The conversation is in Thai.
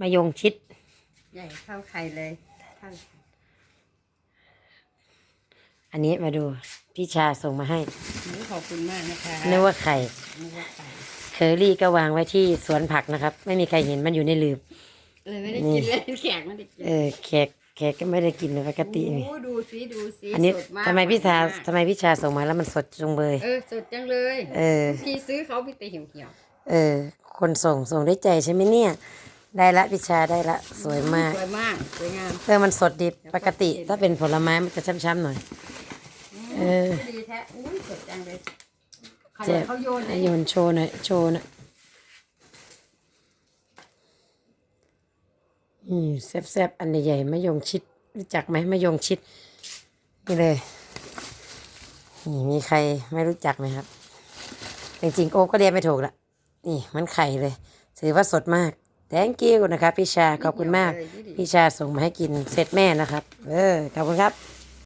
มายงชิด ใหญ่เท่าไข่เลยเท่าอันนี้มาดู พี่ชาส่งมาให้หนูขอบคุณมากนะคะนึกว่าไข่นึกว่าไข่เคอรี่ก็วางไว้ที่สวนผักนะครับ ไม่มีใครเห็นมันอยู่ในหลืบเลยไม่ได้กินเลยแขกไม่ได้กินเออแขกแขกก็ไม่ได้กินปกตินี่โอ้ดูสิดูสิอันนี้สดากทำไมพี่ชาหวานมากทำไมพี่ชาส่งมาแล้วมันสดจงเบยเออสดจังเลย เออพี่ซื้อเขาพี่แต่เหี่ยวเหี่ยวเออ คนส่งส่งได้ใจใช่ไหมเนี่ย ได้ละพี่ชาได้ละสวยมากสวยมากสวยงามเออมันสดดีปกติถ้าเป็นผลไม้มันจะช้ำๆหน่อย เออ ดีแท้อุ้ยสดจังเลยขเจ็นาดบเขาโยนให้โยนโชว์หน่อยโชว์หน่อยอืมแซ่บๆอันใหญ่ๆมะยงชิดรู้จักไหมมะยงชิดนี่เลยนี่มีใครไม่รู้จักไหมครับจริงๆโอ้ก็เรียนไม่ถูกละนี่มันไข่เลย ถือว่าสดมาก thank you นะครับพี่ชาขอบคุณมากเลยดูดิพี่ชาส่งมาให้กินเสร็จแม่นะครับ เออขอบคุณครับ